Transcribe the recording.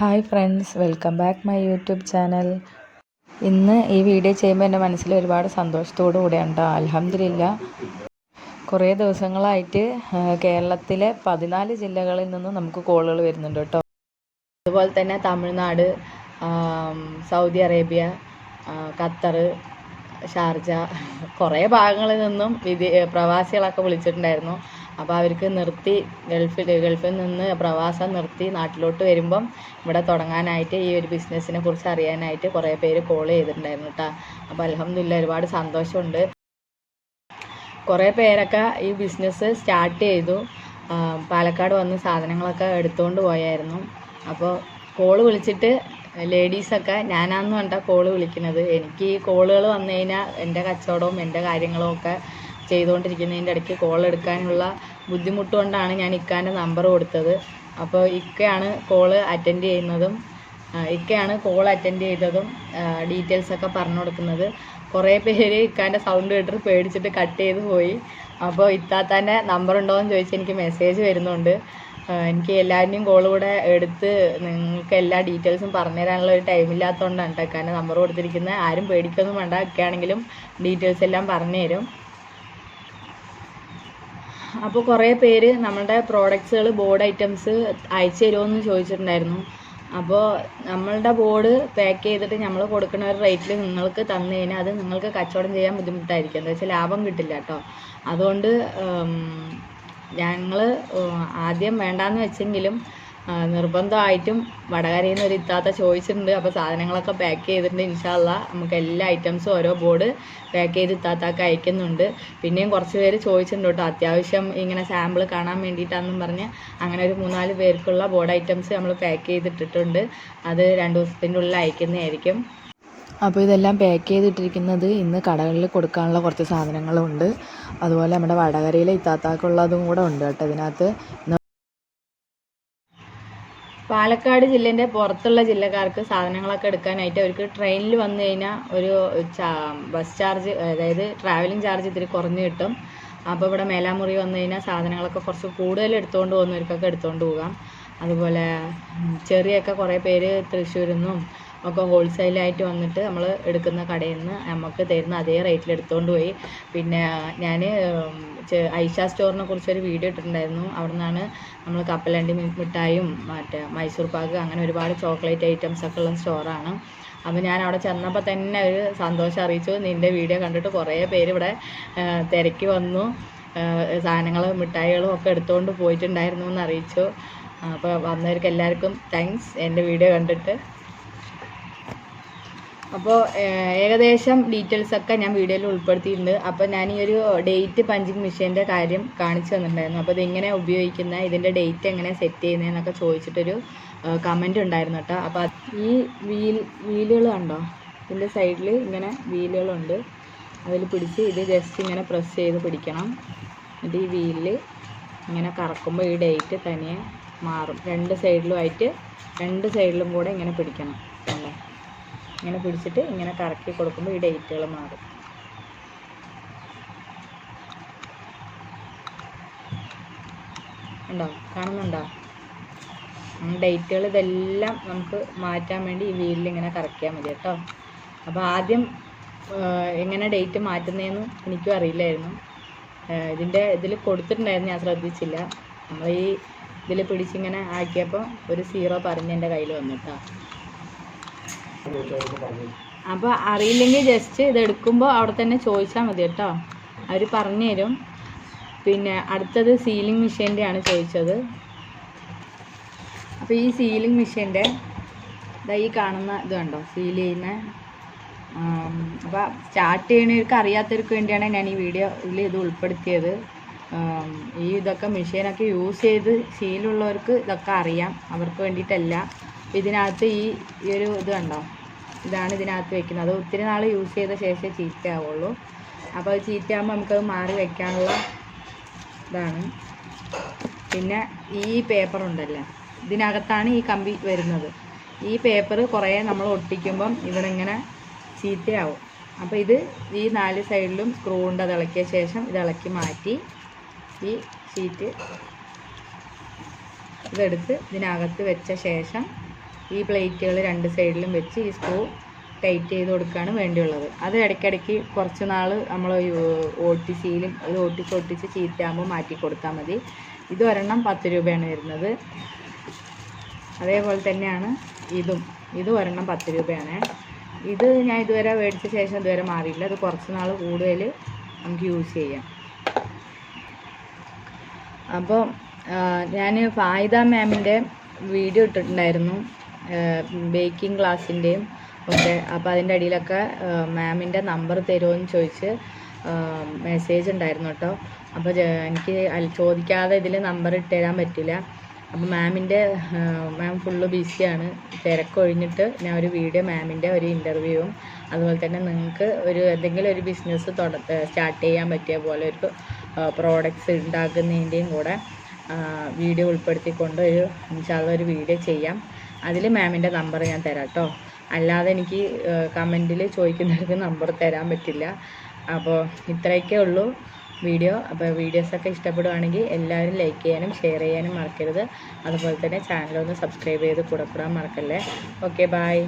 Hi friends welcome back my YouTube channel. ഇന്ന് ഈ video ചെയ്യുമ്പോൾ എന്റെ മനസ്സിൽ ഒരുപാട് സന്തോഷത്തോടു കൂടെയാണ് കേട്ടോ അലഹമില്ല കുറേ ദിവസങ്ങളായിട്ട് കേരളത്തിലെ പതിനാല് ജില്ലകളിൽ നിന്നും നമുക്ക് കോളുകൾ വരുന്നുണ്ട് കേട്ടോ അതുപോലെ തന്നെ Tamil Nadu Saudi Arabia Qatar Sharjah കുറേ ഭാഗങ്ങളിൽ നിന്നും വിദേ പ്രവാസികളൊക്കെ വിളിച്ചിട്ടുണ്ടായിരുന്നു. അപ്പോൾ അവർക്ക് നിർത്തി ഗൾഫിൽ ഗൾഫിൽ നിന്ന് പ്രവാസം നിർത്തി നാട്ടിലോട്ട് വരുമ്പം ഇവിടെ തുടങ്ങാനായിട്ട് ഈ ഒരു ബിസിനസ്സിനെ കുറിച്ച് അറിയാനായിട്ട് കുറേ പേര് കോൾ ചെയ്തിട്ടുണ്ടായിരുന്നു കേട്ടോ അപ്പോൾ അലഹമില്ല ഒരുപാട് സന്തോഷമുണ്ട്. കുറേ പേരൊക്കെ ഈ ബിസിനസ് സ്റ്റാർട്ട് ചെയ്തു. പാലക്കാട് വന്ന് സാധനങ്ങളൊക്കെ എടുത്തുകൊണ്ട് പോയായിരുന്നു. അപ്പോൾ കോൾ വിളിച്ചിട്ട് ലേഡീസൊക്കെ ഞാനാന്ന് കണ്ട കോൾ വിളിക്കുന്നത്. എനിക്ക് ഈ കോളുകൾ വന്നു കഴിഞ്ഞാൽ എന്റെ കച്ചവടവും എന്റെ കാര്യങ്ങളും ഒക്കെ ചെയ്തുകൊണ്ടിരിക്കുന്നതിന്റെ ഇടയ്ക്ക് കോൾ എടുക്കാനുള്ള ബുദ്ധിമുട്ട് കൊണ്ടാണ് ഞാൻ ഇക്കാന്റെ നമ്പർ കൊടുത്തത്. അപ്പോൾ ഇക്കയാണ് കോൾ അറ്റൻഡ് ചെയ്യുന്നതും ഇക്കയാണ് കോൾ അറ്റൻഡ് ചെയ്തതും ഡീറ്റെയിൽസ് ഒക്കെ പറഞ്ഞു കൊടുക്കുന്നത്. കുറേ പേര് ഇക്കാന്റെ സൗണ്ട് കേട്ടിട്ട് പേടിച്ചിട്ട് കട്ട് ചെയ്ത് പോയി. അപ്പോൾ ഇത്താത്താന്റെ നമ്പർ ഉണ്ടോ എന്ന് ചോദിച്ച് എനിക്ക് മെസ്സേജ് വരുന്നുണ്ട്. എനിക്ക് എല്ലാവരുടെയും കോൾ കൂടെ എടുത്ത് നിങ്ങൾക്ക് എല്ലാ ഡീറ്റെയിൽസും പറഞ്ഞു തരാനുള്ള ഒരു ടൈം ഇല്ലാത്തതുകൊണ്ടാണ് കേട്ടോ കാരണം നമ്പർ കൊടുത്തിരിക്കുന്നത് ആരും പേടിക്കൊന്നും വേണ്ട. ഇക്കാണെങ്കിലും ഡീറ്റെയിൽസ് എല്ലാം പറഞ്ഞു തരും അപ്പോൾ കുറേ പേര് നമ്മളുടെ പ്രോഡക്ട്സുകൾ ബോർഡ് ഐറ്റംസ് അയച്ചു തരുമോയെന്ന് ചോദിച്ചിട്ടുണ്ടായിരുന്നു. അപ്പോൾ നമ്മളുടെ ബോർഡ് പാക്ക് ചെയ്തിട്ട് നമ്മൾ കൊടുക്കുന്ന ഒരു റേറ്റിൽ നിങ്ങൾക്ക് തന്നു കഴിഞ്ഞാൽ അത് നിങ്ങൾക്ക് കച്ചവടം ചെയ്യാൻ ബുദ്ധിമുട്ടായിരിക്കും. എന്താ വെച്ചാൽ ലാഭം കിട്ടില്ല കേട്ടോ അതുകൊണ്ട് ഞങ്ങൾ ആദ്യം വേണ്ടാന്ന് വെച്ചെങ്കിലും നിർബന്ധമായിട്ടും വടകരയിൽ നിന്ന് ഒരു ഇത്താത്ത ചോദിച്ചിട്ടുണ്ട്. അപ്പോൾ സാധനങ്ങളൊക്കെ പാക്ക് ചെയ്തിട്ടുണ്ട്. ഇൻഷാല്ല നമുക്ക് എല്ലാ ഐറ്റംസും ഓരോ ബോർഡ് പാക്ക് ചെയ്ത് ഇത്താത്താക്ക് അയക്കുന്നുണ്ട്. പിന്നെയും കുറച്ച് പേര് ചോദിച്ചിട്ടുണ്ട് കേട്ടോ. അത്യാവശ്യം ഇങ്ങനെ സാമ്പിൾ കാണാൻ വേണ്ടിയിട്ടാണെന്നും പറഞ്ഞ് അങ്ങനെ ഒരു മൂന്നാൽ പേർക്കുള്ള ബോർഡ് ഐറ്റംസ് നമ്മൾ പാക്ക് ചെയ്തിട്ടിട്ടുണ്ട്. അത് രണ്ട് ദിവസത്തിന്റെ ഉള്ളിൽ അയക്കുന്നതായിരിക്കും. അപ്പോൾ ഇതെല്ലാം പാക്ക് ചെയ്തിട്ടിരിക്കുന്നത് ഇന്ന് കടകളിൽ കൊടുക്കാനുള്ള കുറച്ച് സാധനങ്ങളുണ്ട്. അതുപോലെ നമ്മുടെ വടകരയിലെ ഇത്താത്താക്കുള്ളതും കൂടെ ഉണ്ട് കേട്ടോ ഇതിനകത്ത്. പാലക്കാട് ജില്ലേന്റെ പുറത്തുള്ള ജില്ലക്കാർക്ക് സാധനങ്ങളൊക്കെ എടുക്കാനായിട്ട് അവർക്ക് ട്രെയിനിൽ വന്നു കഴിഞ്ഞാൽ ഒരു ബസ് ചാർജ് അതായത് ട്രാവലിംഗ് ചാർജ് ഇത്തിരി കുറഞ്ഞ് കിട്ടും. അപ്പോൾ ഇവിടെ മേലാമുറി വന്നു കഴിഞ്ഞാൽ സാധനങ്ങളൊക്കെ കുറച്ച് കൂടുതൽ എടുത്തുകൊണ്ട് പോകുന്നവർക്കൊക്കെ എടുത്തുകൊണ്ട് പോകാം. അതുപോലെ ചെറിയൊക്കെ കുറേ പേര് തൃശ്ശൂരിൽ നിന്നും ഒക്കെ ഹോൾസെയിലായിട്ട് വന്നിട്ട് നമ്മൾ എടുക്കുന്ന കടയിൽ നിന്ന് നമുക്ക് തരുന്ന അതേ റേറ്റിൽ എടുത്തുകൊണ്ട് പോയി. പിന്നെ ഞാൻ ഐഷ സ്റ്റോറിനെ കുറിച്ചൊരു വീഡിയോ ഇട്ടിട്ടുണ്ടായിരുന്നു. അവിടെ നിന്നാണ് നമ്മൾ കപ്പലണ്ടി മിഠായും മറ്റേ മൈസൂർ പാക്ക് അങ്ങനെ ഒരുപാട് ചോക്ലേറ്റ് ഐറ്റംസ് ഒക്കെ ഉള്ള സ്റ്റോറാണ് അപ്പോൾ ഞാൻ അവിടെ ചെന്നപ്പോൾ തന്നെ ഒരു സന്തോഷം അറിയിച്ചു. നിന്റെ വീഡിയോ കണ്ടിട്ട് കുറേ പേര് ഇവിടെ തിരക്കി വന്നു. സാധനങ്ങൾ മിഠായികളും ഒക്കെ എടുത്തുകൊണ്ട് പോയിട്ടുണ്ടായിരുന്നു എന്ന് അറിയിച്ചു. അപ്പോൾ വന്നവർക്ക് എല്ലാവർക്കും താങ്ക്സ് എന്റെ വീഡിയോ കണ്ടിട്ട് അപ്പോൾ ഏകദേശം ഡീറ്റെയിൽസ് ഒക്കെ ഞാൻ വീഡിയോയിൽ ഉൾപ്പെടുത്തിയിട്ടുണ്ട്. അപ്പോൾ ഞാൻ ഈ ഒരു ഡേറ്റ് പഞ്ചിങ് മെഷീന്റെ കാര്യം കാണിച്ചു തന്നിട്ടുണ്ടായിരുന്നു. അപ്പോൾ ഇതെങ്ങനെ ഉപയോഗിക്കുന്ന ഇതിന്റെ ഡേറ്റ് എങ്ങനെ സെറ്റ് ചെയ്യുന്നതെന്നൊക്കെ ചോദിച്ചിട്ടൊരു കമന്റ് ഉണ്ടായിരുന്നു കേട്ടോ. അപ്പോൾ ഈ വീൽ വീലുകൾ കണ്ടോ? ഇതിന്റെ സൈഡിൽ ഇങ്ങനെ വീലുകളുണ്ട് അതിൽ പിടിച്ച് ഇത് ജസ്റ്റ് ഇങ്ങനെ പ്രസ് ചെയ്ത് പിടിക്കണം. എന്നിട്ട് ഈ വീലിൽ ഇങ്ങനെ കറക്കുമ്പോൾ ഈ ഡേറ്റ് തനിയെ മാറും. രണ്ട് സൈഡിലുമായിട്ട് രണ്ട് സൈഡിലും കൂടെ ഇങ്ങനെ പിടിക്കണം. ഇങ്ങനെ പിടിച്ചിട്ട് ഇങ്ങനെ കറക്കി കൊടുക്കുമ്പോൾ ഈ ഡേറ്റുകൾ മാറും. ഉണ്ടോ? കാണുന്നുണ്ടോ? ഡേറ്റുകൾ ഇതെല്ലാം നമുക്ക് മാറ്റാൻ വേണ്ടി ഈ വീലിൽ ഇങ്ങനെ കറക്കിയാൽ മതി കേട്ടോ. അപ്പോൾ ആദ്യം എങ്ങനെ ഡേറ്റ് മാറ്റുന്നതെന്ന് എനിക്കും അറിയില്ലായിരുന്നു. ഇതിന്റെ ഇതിൽ കൊടുത്തിട്ടുണ്ടായിരുന്നു ഞാൻ ശ്രദ്ധിച്ചില്ല. നമ്മൾ ഈ ഇതിൽ പിടിച്ചിങ്ങനെ ആക്കിയപ്പോൾ ഒരു സീറോ പറഞ്ഞ് എന്റെ കയ്യിൽ വന്നു വന്നിട്ടോ അപ്പോൾ അറിയില്ലെങ്കിൽ ജസ്റ്റ് ഇത് എടുക്കുമ്പോൾ അവിടെ തന്നെ ചോദിച്ചാൽ മതി കേട്ടോ. അവർ പറഞ്ഞു തരും പിന്നെ അടുത്തത് സീലിംഗ് മെഷീന്റെ ആണ് ചോദിച്ചത്. അപ്പോൾ ഈ സീലിംഗ് മെഷീന്റെ ഈ കാണുന്ന ഇത് കണ്ടോ? സീൽ ചെയ്യുന്ന അപ്പോൾ സ്റ്റാർട്ട് ചെയ്യണവർക്ക് അറിയാത്തവർക്ക് വേണ്ടിയാണ് ഞാൻ ഈ വീഡിയോയിൽ ഇത് ഉൾപ്പെടുത്തിയത്. ഈ ഇതൊക്കെ മെഷീനൊക്കെ യൂസ് ചെയ്ത് ശീലമുള്ളവർക്ക് ഇതൊക്കെ അറിയാം. അവർക്ക് വേണ്ടിയിട്ടല്ല. ഇതിനകത്ത് ഈ ഒരു ഇത് കണ്ടോ? ഇതാണ് ഇതിനകത്ത് വെക്കുന്നത്. അത് ഒത്തിരി നാൾ യൂസ് ചെയ്ത ശേഷമേ ചീത്തയാവുള്ളൂ. അപ്പോൾ അത് ചീത്തയാകുമ്പോൾ നമുക്കത് മാറി വെക്കാനുള്ള ഇതാണ്. പിന്നെ ഈ പേപ്പർ ഉണ്ടല്ലോ? ഇതിനകത്താണ് ഈ കമ്പി വരുന്നത്. ഈ പേപ്പർ കുറേ നമ്മൾ ഒട്ടിക്കുമ്പം ഇവിടെ ഇങ്ങനെ ചീത്തയാവും. അപ്പോൾ ഇത് ഈ നാല് സൈഡിലും സ്ക്രൂ കൊണ്ട് അത് ഇളക്കിയ ശേഷം ഇത് ഇളക്കി മാറ്റി ഈ ഷീറ്റ് ഇതെടുത്ത് ഇതിനകത്ത് വെച്ച ശേഷം ഈ പ്ലേറ്റുകൾ രണ്ട് സൈഡിലും വെച്ച് ഈ സ്ക്രൂ ടൈറ്റ് ചെയ്ത് കൊടുക്കുകയാണ് വേണ്ടിയുള്ളത്. അത് ഇടയ്ക്കിടയ്ക്ക് കുറച്ച് നാൾ നമ്മൾ ഒട്ടിച്ചിയിലും ഇത് ഒട്ടിച്ച് ഒട്ടിച്ച് ചീറ്റാകുമ്പോൾ മാറ്റി കൊടുത്താൽ മതി. ഇത് ഒരെണ്ണം പത്ത് രൂപയാണ് വരുന്നത്. അതേപോലെ തന്നെയാണ് ഇതും. ഇത് ഒരെണ്ണം പത്ത് രൂപയാണ്. ഇത് ഞാൻ ഇതുവരെ മേടിച്ച ശേഷം ഇതുവരെ മാറിയില്ല. അത് കുറച്ച് നാൾ കൂടുതൽ നമുക്ക് യൂസ് ചെയ്യാം. അപ്പോൾ ഞാൻ ഫായിദ മാമിന്റെ വീഡിയോ ഇട്ടിട്ടുണ്ടായിരുന്നു. ബേക്കിംഗ് ക്ലാസ്സിന്റെയും ഒക്കെ. അപ്പോൾ അതിന്റെ അടിയിലൊക്കെ മാമിന്റെ നമ്പർ തരുമോ ചോദിച്ച് മെസ്സേജ് ഉണ്ടായിരുന്നു കേട്ടോ അപ്പോൾ എനിക്ക് ചോദിക്കാതെ ഇതിൽ നമ്പർ ഇട്ട് തരാൻ പറ്റില്ല. അപ്പോൾ മാമിന്റെ മാം ഫുള്ള് ബിസിയാണ് തിരക്കൊഴിഞ്ഞിട്ട് ഞാൻ ഒരു വീഡിയോ മാമിന്റെ ഒരു ഇന്റർവ്യൂവും അതുപോലെ തന്നെ നിങ്ങൾക്ക് ഒരു എന്തെങ്കിലും ഒരു ബിസിനസ് തുട സ്റ്റാർട്ട് ചെയ്യാൻ പറ്റിയ പോലെ ഒരു പ്രോഡക്റ്റ്സ് ഉണ്ടാക്കുന്നതിന്റെയും കൂടെ വീഡിയോ ഉൾപ്പെടുത്തിക്കൊണ്ട് ഒരു ഇൻഷാള്ള ഒരു വീഡിയോ ചെയ്യാം. അതിൽ മാമിന്റെ നമ്പർ ഞാൻ തരാം കേട്ടോ അല്ലാതെ എനിക്ക് കമന്റിൽ ചോദിക്കുന്നവർക്ക് നമ്പർ തരാൻ പറ്റില്ല. അപ്പോൾ ഇത്രയൊക്കെ ഉള്ളൂ വീഡിയോ. അപ്പോൾ വീഡിയോസൊക്കെ ഇഷ്ടപ്പെടുവാണെങ്കിൽ എല്ലാവരും ലൈക്ക് ചെയ്യാനും ഷെയർ ചെയ്യാനും മറക്കരുത്. അതുപോലെ തന്നെ ചാനലൊന്ന് സബ്സ്ക്രൈബ് ചെയ്ത് കൂടെ കൂടാൻ മറക്കല്ലേ. Okay bye